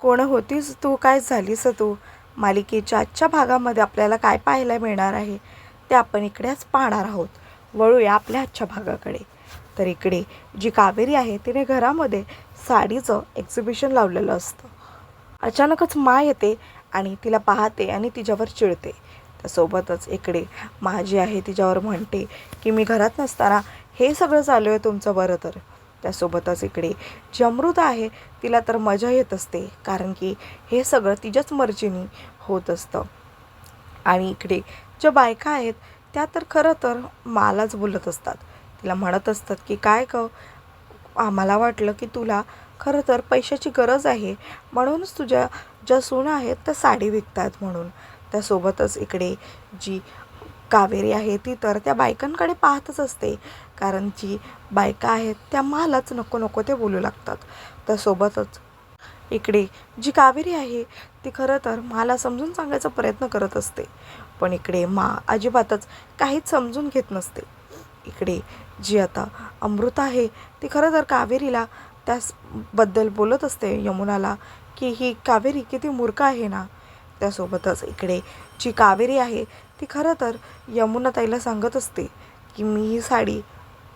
कोण होतीस तू? काय झालीस तू? मालिकेच्या आजच्या भागामध्ये आपल्याला काय पाहायला मिळणार आहे ते आपण इकडेच पाहणार आहोत. वळूया आपल्या आजच्या भागाकडे. तर इकडे जी कावेरी आहे तिने घरामध्ये साडीचं एक्झिबिशन लावलेलं असतं. अचानकच मा येते आणि तिला पाहते आणि तिच्यावर चिडते. त्यासोबतच इकडे मा जी आहे तिच्यावर म्हणते की मी घरात नसताना हे सगळं चालू आहे तुमचं बरं तर. त्यासोबतच इकडे जी अमृता आहे तिला तर मजा येत असते कारण की हे सगळं तिच्याच मर्जीने होत असतं. आणि इकडे ज्या बायका आहेत त्या तर खरं तर मालाच बोलत असतात. तिला म्हणत असतात की काय ग? आम्हाला वाटलं की तुला खरं तर पैशाची गरज आहे म्हणूनच तुझ्या ज्या सुना आहेत त्या साडी विकतात म्हणून. त्यासोबतच इकडे जी कावेरी आहे ती तर त्या बायकांकडे पाहतच असते कारण जी बायका आहेत त्या मालाच नको नको ते बोलू लागतात. त्यासोबतच इकडे जी कावेरी आहे ती खरं तर मला समजून सांगायचा प्रयत्न करत असते. पण इकडे मा अजिबातच काहीच समजून घेत नसते. इकडे जी आता अमृता आहे ती खरं तर कावेरीला त्याचबद्दल बोलत असते यमुनाला की ही कावेरी किती मूर्ख आहे ना? त्यासोबतच इकडे जी कावेरी आहे ती खरं तर यमुनाताईला सांगत असते की मी ही साडी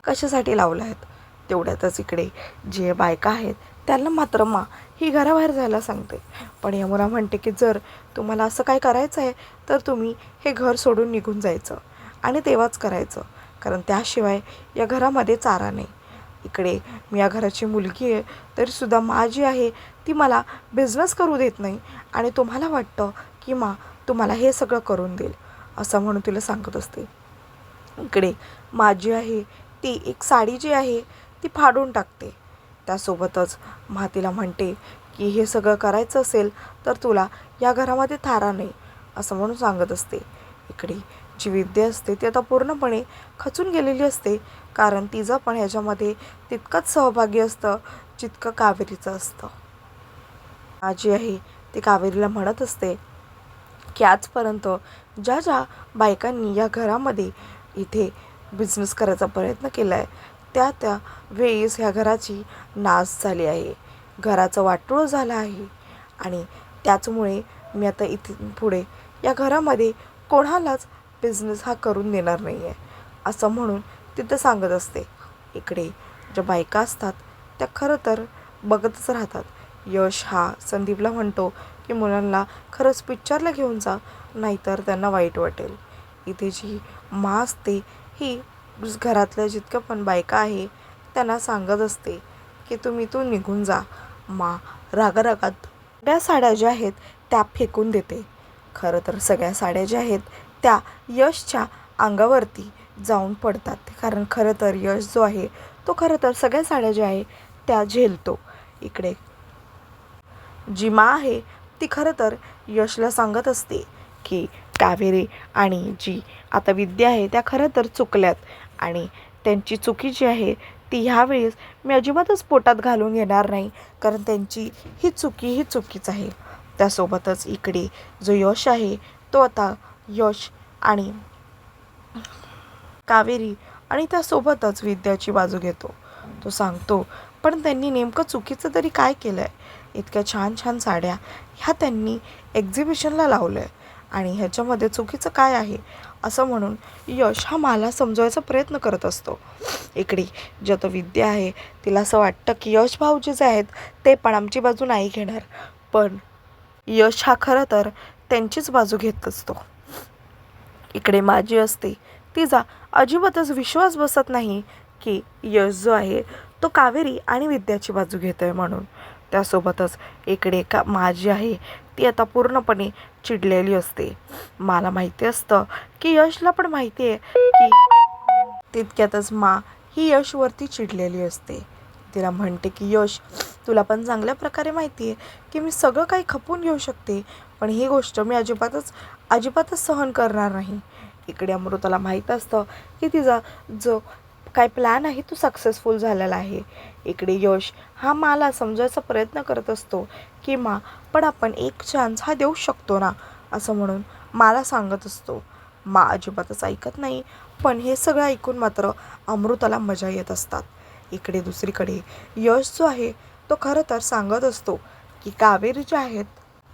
कशासाठी लावल्या आहेत? तेवढ्यातच इकडे जे बायका आहेत त्यांना मात्र मा ही घराबाहेर जायला सांगते. पण यमुना म्हणते की जर तुम्हाला असं काय करायचं आहे तर तुम्ही हे घर सोडून निघून जायचं आणि तेव्हाच करायचं. कारण त्याशिवाय या घरामध्ये चारा नाही. इकडे मी या घराची मुलगी आहे तरीसुद्धा मा जी आहे ती मला बिझनेस करू देत नाही आणि तुम्हाला वाटतं की मा तुम्हाला हे सगळं करून देईल. असं म्हणून तिला सांगत असते. इकडे माझी आहे ती एक साडी जी आहे ती फाडून टाकते. त्यासोबतच मातीला म्हणते की हे सगळं करायचं असेल तर तुला या घरामध्ये थारा नाही असं म्हणून सांगत असते. इकडे जी विद्या असते ती आता पूर्णपणे खचून गेलेली असते कारण तिचं पण ह्याच्यामध्ये तितकंच सहभागी असतं जितकं कावेरीचं असतं. माझी आहे ती कावेरीला म्हणत असते की आजपर्यंत ज्या ज्या बायकांनी या घरामध्ये इथे बिझनेस करायचा प्रयत्न केला आहे त्या त्या वेळेस ह्या घराची नाश झाली आहे. घराचं वाटोळं झालं आहे. आणि त्याचमुळे मी आता इथे पुढे या घरामध्ये कोणालाच बिझनेस हा करून देणार नाही आहे असं म्हणून तिथं सांगत असते. इकडे ज्या बायका असतात त्या खरं तर बघतच राहतात. यश हा संदीपला म्हणतो की मुलांना खरंच पिक्चरला घेऊन जा नाहीतर त्यांना वाईट वाटेल. इथे जी मा असते ही घरातल्या जितक्या पण बायका आहे त्यांना सांगत असते की तुम्ही तू निघून जा. मा रागारागात सगळ्या साड्या ज्या आहेत त्या फेकून देते. खरं तर सगळ्या साड्या ज्या आहेत त्या यशच्या अंगावरती जाऊन पडतात. कारण खरं तर यश जो आहे तो खरं तर सगळ्या साड्या ज्या आहे त्या झेलतो. इकडे जी मा आहे ती खरं तर यशला सांगत असते की कावेरी आणि जी आता विद्या आहे त्या खरं तर चुकल्यात. आणि त्यांची चुकी जी आहे ती ह्यावेळेस मी अजिबातच पोटात घालून घेणार नाही कारण त्यांची ही चुकी ही चुकीच आहे. त्यासोबतच इकडे जो यश आहे तो आता यश आणि कावेरी आणि त्यासोबतच विद्याची बाजू घेतो. तो सांगतो पण त्यांनी नेमकं चुकीचं तरी काय केलं आहे इतक्या छान छान साड्या ह्या त्यांनी एक्झिबिशनला लावलं आहे आणि ह्याच्यामध्ये चुकीचं काय आहे? असं म्हणून यश हा मला समजवायचा प्रयत्न करत असतो. इकडे जी विद्या आहे तिला असं वाटतं की यश भाऊजी जे आहेत ते पण आमची बाजू नाही घेणार. पण यश हा खरं तर त्यांचीच बाजू घेत असतो. इकडे माझी असते तिचा अजिबातच विश्वास बसत नाही की यश जो आहे तो कावेरी आणि विद्याची बाजू घेत आहे म्हणून. त्यासोबतच इकडे का माझी आहे ती आता पूर्णपणे चिडलेली असते. मला माहिती असतं की यशला पण माहिती आहे की तितक्यातच मा ही यशवरती चिडलेली असते. तिला म्हणते की यश तुला पण चांगल्या प्रकारे माहिती आहे की मी सगळं काही खपून घेऊ शकते पण ही गोष्ट मी अजिबातच अजिबातच सहन करणार नाही. इकडे अमृताला माहीत असतं की तिचा जो काय प्लॅन आहे? तो सक्सेसफुल झालेला आहे. इकडे यश हा मला समजायचा प्रयत्न करत असतो की मा पण आपण एक चान्स हा देऊ शकतो ना? असं म्हणून मला सांगत असतो. मा अजिबातच ऐकत नाही पण हे सगळं ऐकून मात्र अमृताला मजा येत असतात. इकडे दुसरीकडे यश जो आहे तो खरं तर सांगत असतो की कावेरी ज्या आहेत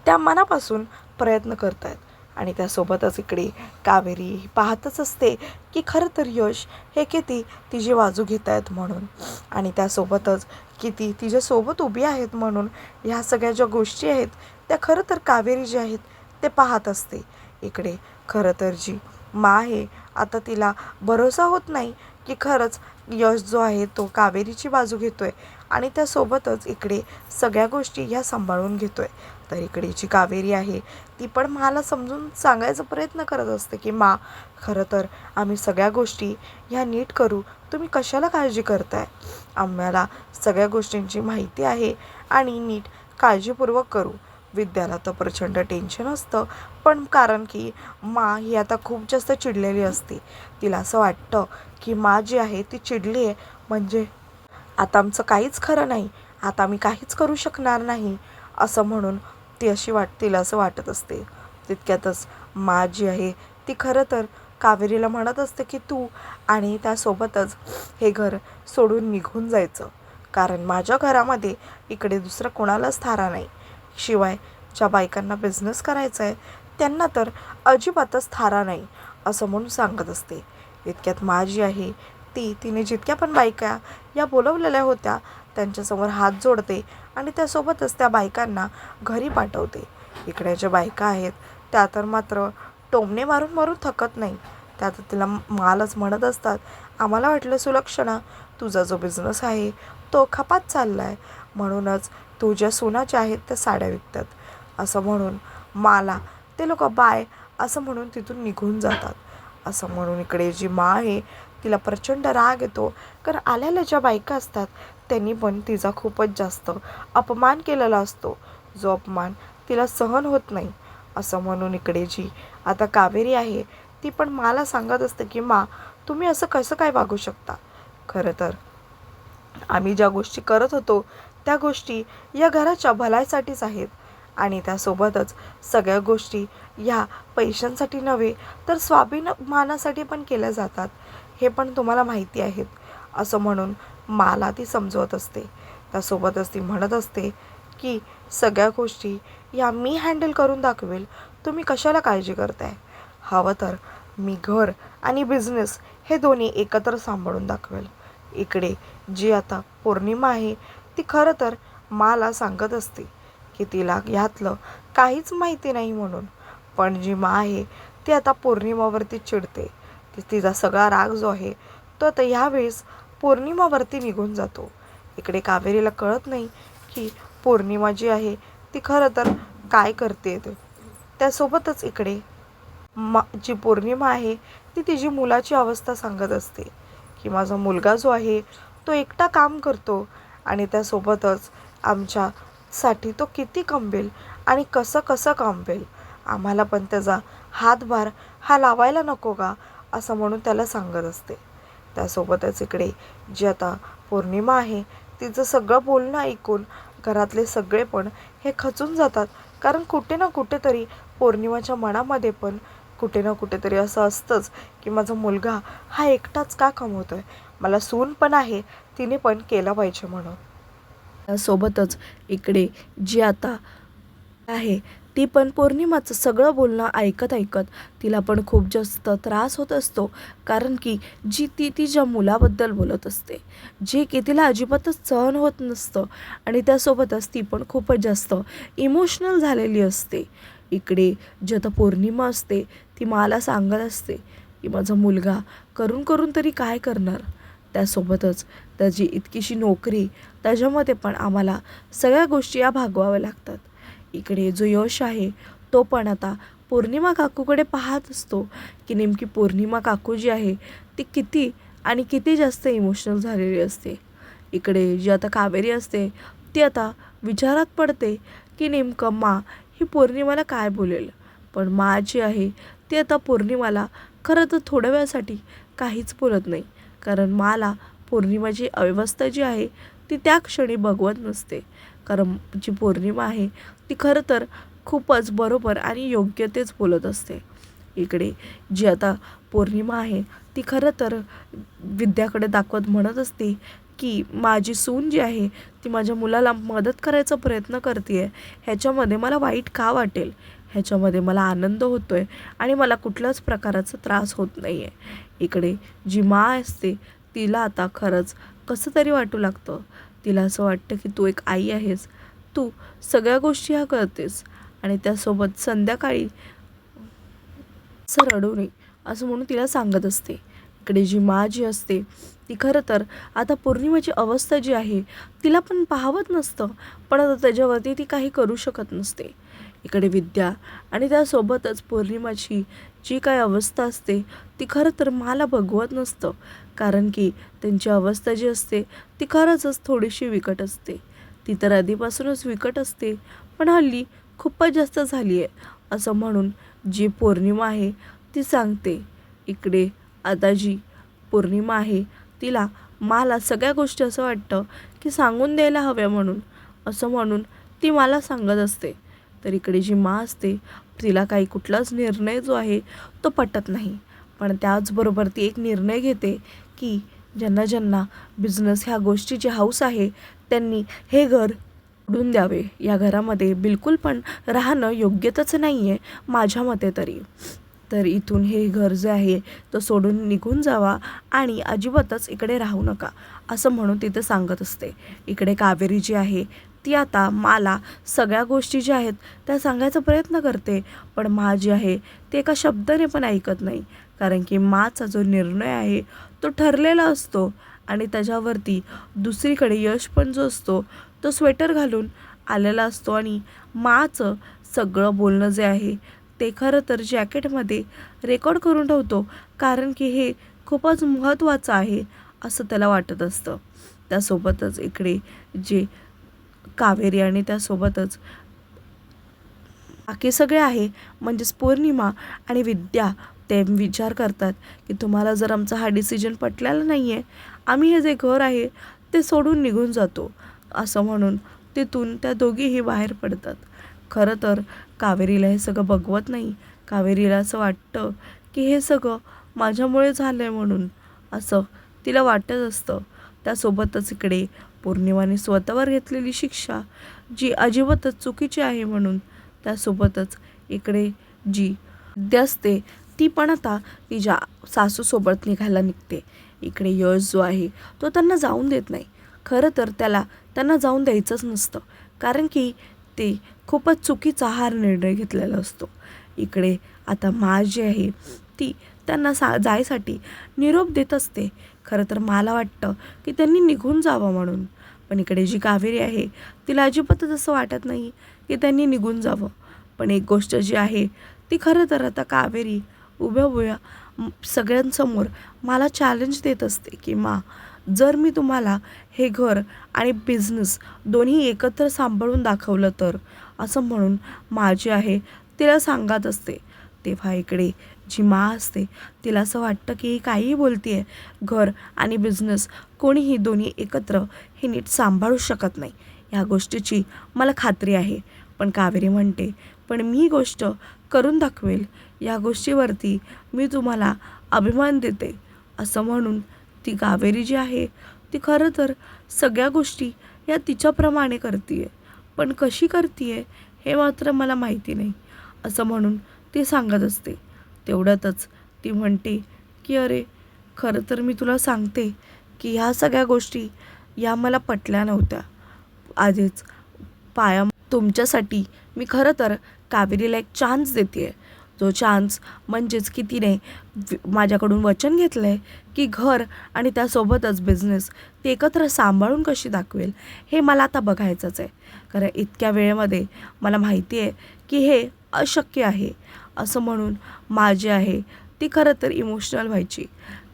त्या मनापासून प्रयत्न करत आहेत आणि त्यासोबतच इकडे कावेरी ही पाहतच असते की खरं तर यश हे किती तिची बाजू घेत आहेत म्हणून. आणि त्यासोबतच किती तिच्यासोबत उभी आहेत म्हणून ह्या सगळ्या ज्या गोष्टी आहेत त्या खरं तर कावेरी जी आहेत ते पाहत असते. इकडे खरं तर जी मा आहे आता तिला भरोसा होत नाही की खरंच यश जो आहे तो कावेरीची बाजू घेतो आहे आणि त्यासोबतच इकडे सगळ्या गोष्टी ह्या सांभाळून घेतो आहे तर इकडे जी कावेरी आहे ती पण मला समजून सांगायचा प्रयत्न करत असते की मा खरं तर आम्ही सगळ्या गोष्टी ह्या नीट करू. तुम्ही कशाला काळजी करताय? आम्हाला सगळ्या गोष्टींची माहिती आहे आणि नीट काळजीपूर्वक करू. विद्याला तर प्रचंड टेन्शन असतं. पण कारण की मा ही आता खूप जास्त चिडलेली असते. तिला असं वाटतं की मा जी आहे ती चिडली आहे. म्हणजे आता आमचं काहीच खरं नाही. आता मी काहीच करू शकणार नाही. असं म्हणून ती अशी वाट तिला असं वाटत असते. तितक्यातच मा जी आहे. ती खरं तर कावेरीला म्हणत असते की तू आणि त्यासोबतच हे घर सोडून निघून जायचं. कारण माझ्या घरामध्ये इकडे दुसरं कोणालाच थारा नाही. शिवाय ज्या बायकांना बिझनेस करायचा आहे त्यांना तर अजिबातच थारा नाही असं म्हणून सांगत असते. इतक्यात मा जी आहे. ती तिने जितक्या पण बायका या बोलवलेल्या होत्या त्यांच्यासमोर हात जोडते आणि त्यासोबतच त्या बायकांना घरी पाठवते. इकडे ज्या बायका आहेत त्या तर मात्र टोमणे मारून मारून थकत नाही. त्या तर तिला मालच म्हणत असतात आम्हाला वाटलं सुलक्षणा तुझा जो बिझनेस आहे तो खपात चालला आहे म्हणूनच तुझ्या सुनाच्या आहेत त्या साड्या विकतात. असं म्हणून माला ते लोक बाय असं म्हणून तिथून निघून जातात. असं म्हणून इकडे जी मा आहे तिला प्रचंड राग येतो. कारण आलेल्या ज्या बायका असतात त्यांनी पण तिचा खूपच जास्त अपमान केलेला असतो. जो अपमान तिला सहन होत नाही असं म्हणून इकडे जी आता कावेरी आहे ती पण मला सांगत असते की मा तुम्ही असं कसं काय वागू शकता? खरं तर आम्ही ज्या गोष्टी करत होतो त्या गोष्टी या घराच्या भलायसाठीच आहेत. आणि त्यासोबतच सगळ्या गोष्टी ह्या पैशांसाठी नव्हे तर स्वाभिमानासाठी पण केल्या जातात. हे पण तुम्हाला माहिती आहेत. असं म्हणून मला ती समजवत असते. त्यासोबतच ती म्हणत असते की सगळ्या गोष्टी या मी हँडल करून दाखवेल. तुम्ही कशाला काळजी करताय? हवं तर मी घर आणि बिझनेस हे दोन्ही एकत्र सांभाळून दाखवेल. इकडे जी आता पौर्णिमा आहे ती खरं तर माला सांगत असते की तिला ह्यातलं काहीच माहिती नाही म्हणून. पण जी मा आहे ती आता पौर्णिमावरती चिडते. तिचा सगळा राग जो आहे तो आता ह्यावेळेस पौर्णिमावरती निघून जातो. इकडे कावेरीला कळत नाही की पौर्णिमा जी आहे ती खरं तर काय करते त्यासोबतच इकडे मा जी पौर्णिमा आहे ती तिची मुलाची अवस्था सांगत असते की माझा मुलगा जो आहे तो एकटा काम करतो आणि त्यासोबतच आमच्यासाठी तो किती कमवेल आणि कसं कसं कमवेल. आम्हाला पण त्याचा हातभार हा लावायला नको का? असं म्हणून त्याला सांगत असते. त्यासोबतच इकडे जी आता पौर्णिमा आहे तिचं सगळं बोलणं ऐकून घरातले सगळे पण हे खचून जातात. कारण कुठे ना कुठेतरी पौर्णिमाच्या मनामध्ये पण कुठे ना कुठेतरी असं असतंच की माझा मुलगा हा एकटाच का कमवतो आहे मला सून पण आहे तिने पण केलं पाहिजे म्हणून. त्यासोबतच इकडे जी आता आहे ती पण पौर्णिमाचं सगळं बोलणं ऐकत ऐकत तिला पण खूप जास्त त्रास होत असतो कारण की जी ती तिच्या मुलाबद्दल बोलत असते. जे की तिला अजिबातच सहन होत नसतं आणि त्यासोबतच ती पण खूपच जास्त इमोशनल झालेली असते. इकडे जी आता पौर्णिमा असते ती मला सांगत असते की माझा मुलगा करून करून तरी काय करणार? त्यासोबतच त्याची इतकीशी नोकरी त्याच्यामध्ये पण आम्हाला सगळ्या गोष्टी या भागवाव्या लागतात. इकडे जो यश आहे तो पण आता पौर्णिमा काकूकडे पाहत असतो की नेमकी पौर्णिमा काकू जी आहे ती किती आणि किती जास्त इमोशनल झालेली असते. इकडे जी आता कावेरी असते ती आता विचारात पडते की नेमकं मा ही पौर्णिमाला काय बोलेल? पण मा जी आहे ती आता पौर्णिमाला खरं तर थोड्या वेळासाठी काहीच बोलत नाही. कारण माला पौर्णिमाची अव्यवस्था जी आहे ती त्या क्षणी बघवत नसते. कारण जी पौर्णिमा आहे ती खरं तर खूपच बरोबर आणि योग्य तेच बोलत असते. इकडे जी आता पौर्णिमा आहे ती खरं तर विद्याकडे दाखवत म्हणत असते की माझी सून जी आहे ती माझ्या मुलाला मदत करायचा प्रयत्न करते आहे ह्याच्यामध्ये मला वाईट का वाटेल? ह्याच्यामध्ये मला आनंद होतो आहे आणि मला कुठल्याच प्रकाराचा त्रास होत नाही आहे इकडे जी मा असते तिला आता खरंच कसं तरी वाटू लागतं. तिला असं वाटतं की तू एक आई आहेस. तू सगळ्या गोष्टी ह्या करतेस. आणि त्यासोबत संध्याकाळी असं रडू नये असं म्हणून तिला सांगत असते. इकडे जी मा जी असते ती खरं तर आता पौर्णिमेची अवस्था जी आहे तिला पण पाहावत नसतं. पण आता त्याच्यावरती ती काही करू शकत नसते. इकडे विद्या आणि त्यासोबतच पौर्णिमाची जी काय अवस्था असते ती खरं तर मला बघवत नसतं. कारण की त्यांची अवस्था जी असते ती खरंचच थोडीशी विकट असते. ती तर आधीपासूनच विकट असते पण हल्ली खूपच जास्त झाली आहे. असं म्हणून जी पौर्णिमा आहे ती सांगते. इकडे आता जी पौर्णिमा आहे तिला मला सगळ्या गोष्टी असं वाटतं की सांगून द्यायला हव्या म्हणून. असं म्हणून ती मला सांगत असते. तर इकडे जी मा असते तिला काही कुठलाच निर्णय जो आहे तो पटत नाही. पण त्याचबरोबर ती एक निर्णय घेते की ज्यांना ज्यांना बिझनेस ह्या गोष्टीची हौस आहे त्यांनी हे घर सोडून द्यावे. या घरामध्ये बिलकुल पण राहणं योग्यतच नाही आहे माझ्या मते तरी. तर इथून हे घर जे आहे तो सोडून निघून जावा आणि अजिबातच इकडे राहू नका असं म्हणून तिथे सांगत असते. इकडे कावेरी जी आहे ती आता मला सगळ्या गोष्टी ज्या आहेत त्या सांगायचा प्रयत्न करते पण मा जी आहे ते एका शब्दाने पण ऐकत नाही. कारण की माचा जो निर्णय आहे तो ठरलेला असतो आणि त्याच्यावरती दुसरीकडे यश पण जो असतो तो स्वेटर घालून आलेला असतो. आणि माचं सगळं बोलणं जे आहे ते खरं तर जॅकेटमध्ये रेकॉर्ड करून ठेवतो कारण की हे खूपच महत्त्वाचं आहे असं त्याला वाटत असतं. त्यासोबतच इकडे जे कावेरी आणि त्यासोबतच बाकी सगळे आहे म्हणजेच पौर्णिमा आणि विद्या ते विचार करतात की तुम्हाला जर आमचा हा डिसिजन पटलेला नाही आहे आम्ही हे जे घर आहे ते सोडून निघून जातो असं म्हणून तिथून त्या दोघीही बाहेर पडतात. खरं तर कावेरीला हे सगळं बघवत नाही. कावेरीला असं वाटतं की हे सगळं माझ्यामुळे झालं आहे म्हणून असं तिला वाटत असतं. त्यासोबतच इकडे पौर्णिमाने स्वतःवर घेतलेली शिक्षा जी अजिबातच चुकीची आहे म्हणून त्यासोबतच इकडे जी विद्या असते ती पण आता तिच्या सासूसोबत निघायला निघते. इकडे यश जो आहे तो त्यांना जाऊन देत नाही. खरं तर त्याला त्यांना जाऊन द्यायचंच नसतं. कारण की ते खूपच चुकीचा हार निर्णय घेतलेला असतो. इकडे आता मा जी आहे ती त्यांना सा जायसाठी निरोप देत असते. खरं तर मला वाटतं की त्यांनी निघून जावं म्हणून. पण इकडे जी कावेरी आहे तिला अजिबातच असं वाटत नाही की त्यांनी निघून जावं. पण एक गोष्ट जी आहे ती खरं तर आता कावेरी उभ्या उभ्या सगळ्यांसमोर मला चॅलेंज देत असते की मा जर मी तुम्हाला हे घर आणि बिझनेस दोन्ही एकत्र सांभाळून दाखवलं तर? असं म्हणून माझी आहे तिला सांगत असते. तेव्हा इकडे जी मा असते तिला असं वाटतं की ही काहीही बोलते आहे घर आणि बिझनेस कोणीही दोन्ही एकत्र हे नीट सांभाळू शकत नाही. ह्या गोष्टीची मला खात्री आहे. पण कावेरी म्हणते पण मी गोष्ट करून दाखवेल या गोष्टीवरती मी तुम्हाला अभिमान देते. असं म्हणून ती कावेरी जी आहे ती खरं तर सगळ्या गोष्टी या तिच्याप्रमाणे करते आहे पण कशी करते आहे हे मात्र मला माहिती नाही असं म्हणून ती सांगत असते. तेवढ्यातच ती म्हणते की अरे खरं तर मी तुला सांगते की ह्या सगळ्या गोष्टी या मला पटल्या नव्हत्या. आधीच पाया तुमच्यासाठी मी खरं तर कावेरीला एक चान्स देते आहे जो चान्स म्हणजेच की तिने माझ्याकडून वचन घेतलं आहे की घर आणि त्यासोबतच बिझनेस ते एकत्र सांभाळून कशी दाखवेल हे मला आता बघायचंच आहे. कारण इतक्या वेळेमध्ये मला माहिती आहे की हे अशक्य आहे. असं म्हणून माझी आहे ती खरं तर इमोशनल व्हायची.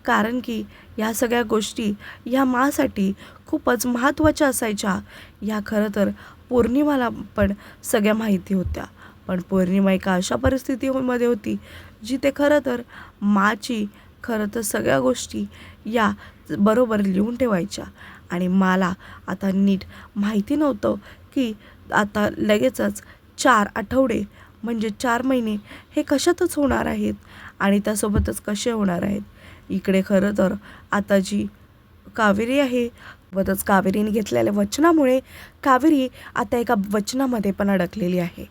कारण की ह्या सगळ्या गोष्टी ह्या मासाठी खूपच महत्त्वाच्या असायच्या. ह्या खरं तर पौर्णिमाला पण सगळ्या माहिती होत्या. पण पौर्णिमा एका अशा परिस्थितीमध्ये हो- होती जिथे खरं तर माची खरं तर सगळ्या गोष्टी या बरोबर लिहून ठेवायच्या. आणि मला आता नीट माहिती नव्हतं की आता लगेचच चार आठवडे म्हणजे चार महिने हे कशातच होणार आहेत आणि त्यासोबतच कसे होणार आहेत? इकडे खरं तर आता जी कावेरी आहे सोबतच कावेरीने घेतलेल्या वचनामुळे कावेरी आता एका वचनामध्ये पण अडकलेली आहे.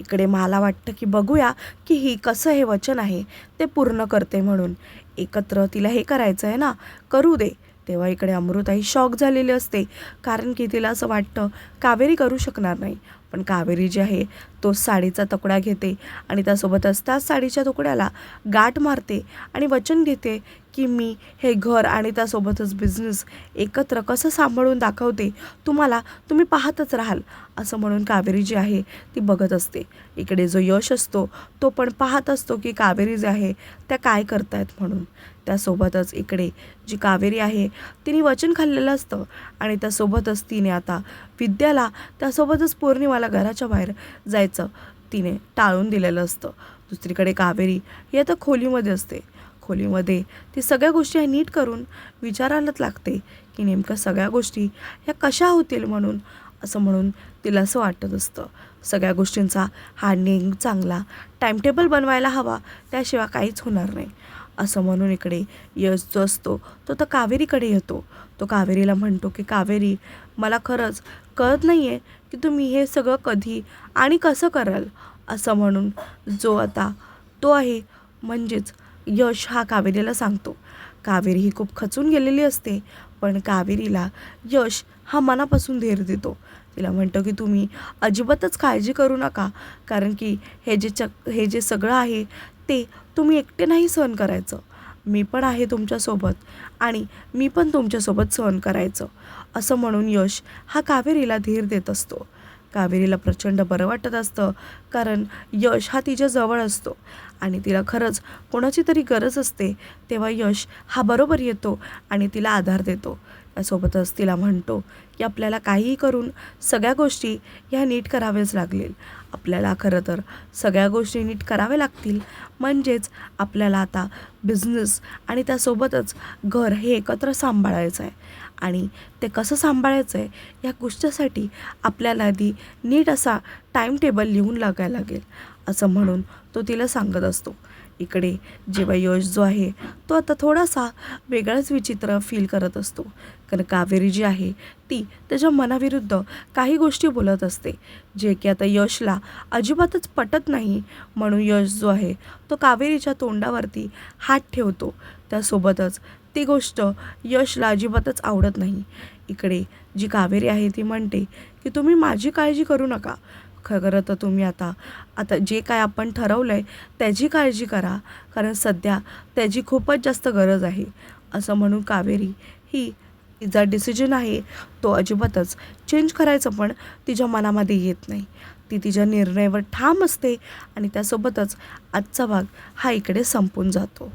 इकडे मला वाटतं की बघूया की ही कसं हे वचन आहे ते पूर्ण करते म्हणून. एकत्र तिला हे करायचं आहे ना करू दे. तेव्हा इकडे अमृताई शॉक झालेली असते. कारण की तिला असं वाटतं कावेरी करू शकणार नाही. पण कावेरी जी आहे तो साडीचा तुकडा घेते आणि त्यासोबतच त्याच साडीच्या तुकड्याला गाठ मारते आणि वचन घेते की मी हे घर आणि त्यासोबतच बिझनेस एकत्र कसं सांभाळून दाखवते तुम्हाला तुम्ही पाहतच राहाल असं म्हणून कावेरी जी आहे ती बघत असते. इकडे जो यश असतो तो पण पाहत असतो की कावेरी जे आहे त्या काय करतायत म्हणून. त्यासोबतच इकडे जी कावेरी आहे तिने वचन खाल्लेलं असतं. आणि त्यासोबतच तिने आता विद्याला त्यासोबतच पौर्णिमाला घराच्या बाहेर जायचं तिने टाळून दिलेलं असतं. दुसरीकडे कावेरी ही आता खोलीमध्ये असते. खोलीमध्ये ती सगळ्या गोष्टी नीट करून विचारायलाच लागते की नेमकं सगळ्या गोष्टी ह्या कशा होतील म्हणून असं म्हणून तिला असं वाटत असतं. सगळ्या गोष्टींचा हा नेम चांगला टाईमटेबल बनवायला हवा त्याशिवाय काहीच होणार नाही. असं म्हणून इकडे यश जो असतो. तो तर कावेरीकडे येतो. तो कावेरीला म्हणतो की कावेरी मला खरंच कळत नाही आहे की तुम्ही हे सगळं कधी आणि कसं कराल? असं म्हणून जो आता तो आहे म्हणजेच यश हा कावेरीला सांगतो. कावेरी ही खूप खचून गेलेली असते पण कावेरीला यश हा मनापासून धीर देतो. तिला म्हणतो की तुम्ही अजिबातच काळजी करू नका कारण की हे जे चक हे जे सगळं आहे ते तुम्ही एकटे नाही सहन करायचं. मी पण आहे तुमच्यासोबत आणि मी पण तुमच्यासोबत सहन करायचं असं म्हणून यश हा कावेरीला धीर देत असतो. कावेरीला प्रचंड बरं वाटत असतं कारण यश हा तिच्या जवळ असतो आणि तिला खरंच कोणाची तरी गरज असते तेव्हा यश हा बरोबर येतो आणि तिला आधार देतो. त्यासोबतच तिला म्हणतो की आपल्याला काहीही करून सगळ्या गोष्टी ह्या नीट कराव्याच लागतील. आपल्याला खरं तर सगळ्या गोष्टी नीट कराव्या लागतील. म्हणजेच आपल्याला आता बिझनेस आणि त्यासोबतच घर हे एकत्र सांभाळायचं आहे. आणि ते कसं सांभाळायचं आहे या गोष्टीसाठी आपल्याला आधी नीट असा टाईम टेबल लिहून लागायला लागेल. असं म्हणून तो तिला सांगत असतो. इकडे. जेव्हा यश जो आहे तो आता थोडासा वेगळाच विचित्र फील करत असतो. कारण कावेरी जी आहे ती त्याच्या मनाविरुद्ध काही गोष्टी बोलत असते. जे की आता यशला अजिबातच पटत नाही. म्हणून यश जो आहे तो कावेरीच्या तोंडावरती हात ठेवतो. त्यासोबतच ती गोष्ट यशला अजिबातच आवडत नाही. इकडे जी कावेरी आहे ती म्हणते की तुम्ही माझी काळजी करू नका. खरं तर तुम्ही आता? आता जे काय आपण ठरवलं आहे त्याची काळजी करा. कारण सध्या त्याची खूपच जास्त गरज आहे. असं म्हणून कावेरी ही तिचा डिसिजन आहे तो अजिबातच चेंज करायचं पण तिच्या मनामध्ये येत नाही. ती तिच्या निर्णयावर ठाम असते आणि त्यासोबतच आजचा भाग हा इकडे संपून जातो.